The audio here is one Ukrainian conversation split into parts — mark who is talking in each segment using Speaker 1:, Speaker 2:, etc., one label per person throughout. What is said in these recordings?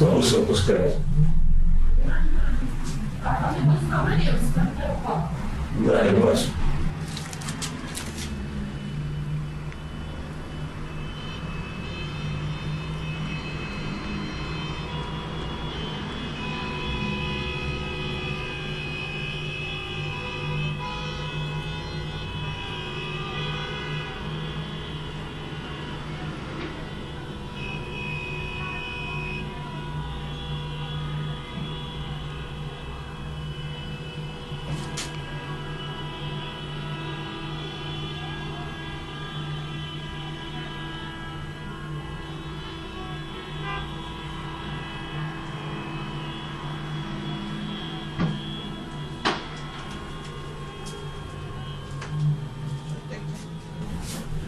Speaker 1: автобуси опускають. Да, я бачу.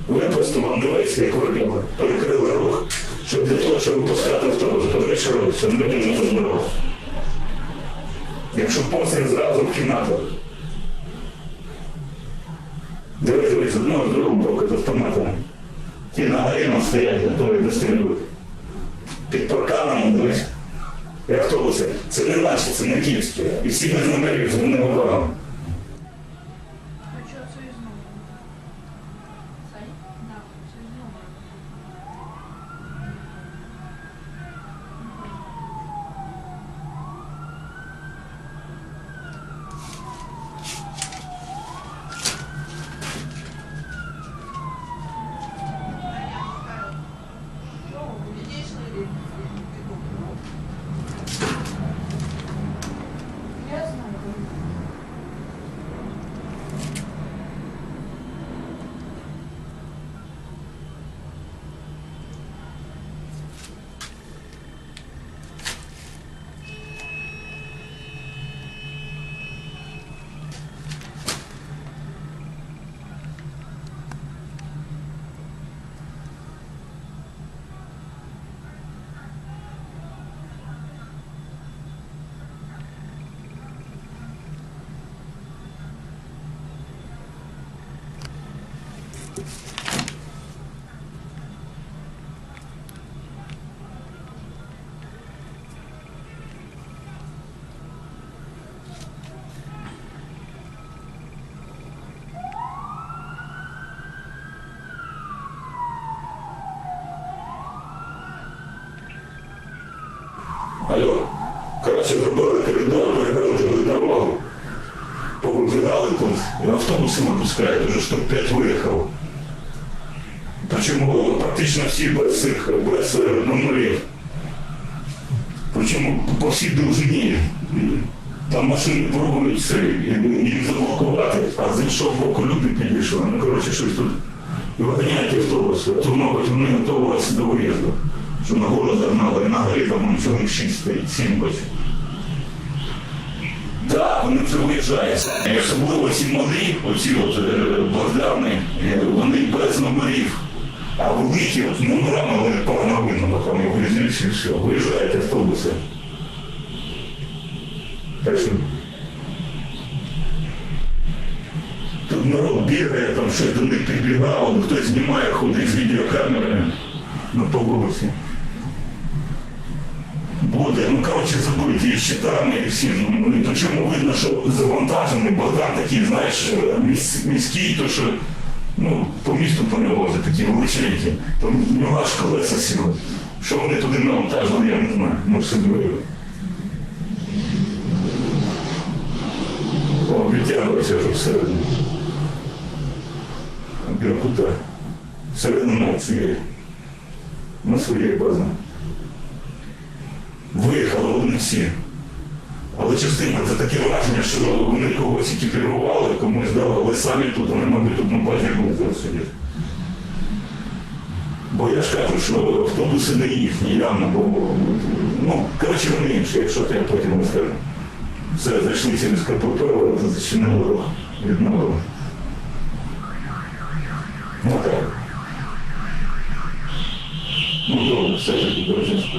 Speaker 1: Ви просто вам дивитися, як робимо. Перекрили рух, щоб для того, щоб випускати автобус, то вирішили, що не на. Якщо постріл зразу в кімнату. Дивись, з одного з другого боку з автомата. Ті на гарину стоять, готові дострілювати. Під парканом, дивись. І автобуси. Це не наші, це не київські. І всі без номерів, не увагу.
Speaker 2: А що це із номером? Цей? Так, це із номером. Я знаю.
Speaker 1: Алло, коротше, зробили коридор, перегородили дорогу. Повибирали тут, і автобуси не пускають, вже штук 5 виїхав. Причому практично всі без цих, без е, номерів. Причому по всій довжині. Там машини пробують це, і- їх заблокувати, а з іншого боку люди підійшли. Ну, коротше, щось тут виганяють автобуси, а то, мабуть, вони готувалися до виїзду. Що на город загнали, на горі там чоловік 6 стоїть, 7 бать. Так, вони вже виїжджають. Особливо ці малі, оці от богдани, е, вони без номерів. А великі от номерами вони погано видно, бо там його візьмуть і все. Виїжджають автобуси. Так що Тут народ бігає, там до них підбігало, хтось знімає, ходить з відеокамерами на по вулиці. Буде, ну коротше, забиті щитами і всі. Ну, і причому видно, що завантажений Богдан такий, знаєш, міс, міський, то що ну, по місту перевозить такі величенькі. Там нього аж колеса сіли. Що вони туди навантажили, я не знаю. Все дивили. О, відтягується вже всередині. Біркута. Всередину цієї. На своєї бази. Виїхали вони всі. Але частина це таке враження, що вони когось екіпірували, комусь дали, самі тут, вони, мабуть, тут на будуть зараз сидіти. Бо я ж кажу, що автобуси не їхні, явно, бо, ну, коротше, вони інші, якщо то я потім розкажу. Все, зайшли через КПП, зачинили рух, відновили. Ну так. Ну добре, все таки Бережинську.